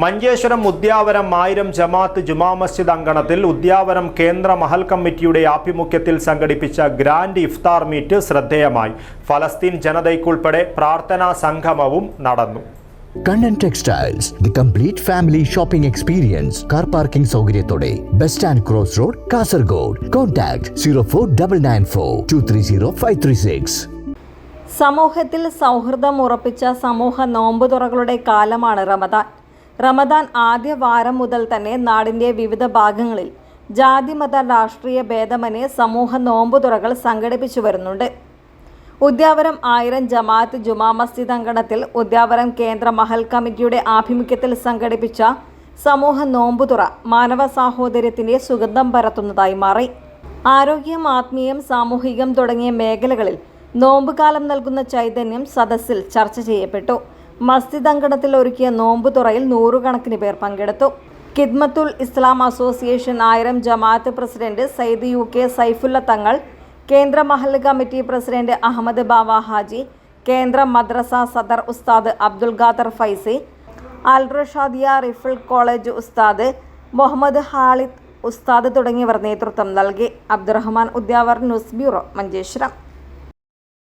മഞ്ചേശ്വരം ഉദ്യാവരം ആയിരം ജമാഅത്ത് ജുമാ മസ്ജിദ് അങ്കണത്തിൽ ഉദ്യാവരം കേന്ദ്ര മഹൽ കമ്മിറ്റിയുടെ ആഭിമുഖ്യത്തിൽ സംഘടിപ്പിച്ച ഗ്രാൻഡ് ഇഫ്താർ മീറ്റ് ശ്രദ്ധേയമായി. ഫലസ്തീൻ ജനതയ്ക്കുൾപ്പെടെ പ്രാർത്ഥനാ സംഗമവും നടന്നു. Kannan textiles the complete family shopping experience car parking സൗകര്യത്തോടെ bus stand cross road Kasaragod. Contact zero four double nine four two three zero five three six. സമൂഹത്തിൽ സൗഹൃദം ഉറപ്പിച്ച സമൂഹ നോമ്പുതുറകളുടെ കാലമാണ് റമദാൻ. റമദാൻ ആദ്യ വാരം മുതൽ തന്നെ നാടിന്റെ വിവിധ ഭാഗങ്ങളിൽ ജാതിമത രാഷ്ട്രീയ ഭേദമനെ സമൂഹ നോമ്പുതുറകൾ സംഘടിപ്പിച്ചു വരുന്നുണ്ട്. ഉദ്യാവരം ആയിരം ജമാഅത്ത് ജുമാ മസ്ജിദ് അങ്കണത്തിൽ ഉദ്യാവരം കേന്ദ്ര മഹൽ കമ്മിറ്റിയുടെ ആഭിമുഖ്യത്തിൽ സംഘടിപ്പിച്ച സമൂഹ നോമ്പുതുറ മാനവ സാഹോദര്യത്തിന്റെ സുഗന്ധം പരത്തുന്നതായി മാറി. ആരോഗ്യം ആത്മീയം സാമൂഹികം തുടങ്ങിയ മേഖലകളിൽ നോമ്പുകാലം നൽകുന്ന ചൈതന്യം സദസ്സിൽ ചർച്ച ചെയ്യപ്പെട്ടു. മസ്ജിദ് അങ്കണത്തിൽ ഒരുക്കിയ നോമ്പുതുറയിൽ നൂറുകണക്കിന് പേർ പങ്കെടുത്തു. കിദ്മത്തുൽ ഇസ്ലാം അസോസിയേഷൻ ആയിരം ജമാഅത്ത് president Sayyid U K Saifulla Thangal കേന്ദ്ര മഹൽ കമ്മിറ്റി പ്രസിഡന്റ് അഹമ്മദ് ബാവ ഹാജി കേന്ദ്ര മദ്രസ സദർ ഉസ്താദ് അബ്ദുൽ ഖാദർ ഫൈസി അൽ റഷാദിയ റിഫിൾ കോളേജ് ഉസ്താദ് മുഹമ്മദ് ഹാലിദ് ഉസ്താദ് തുടങ്ങിയവർ നേതൃത്വം നൽകി. Abdurahman Udyavar news bureau Manjeshwaram.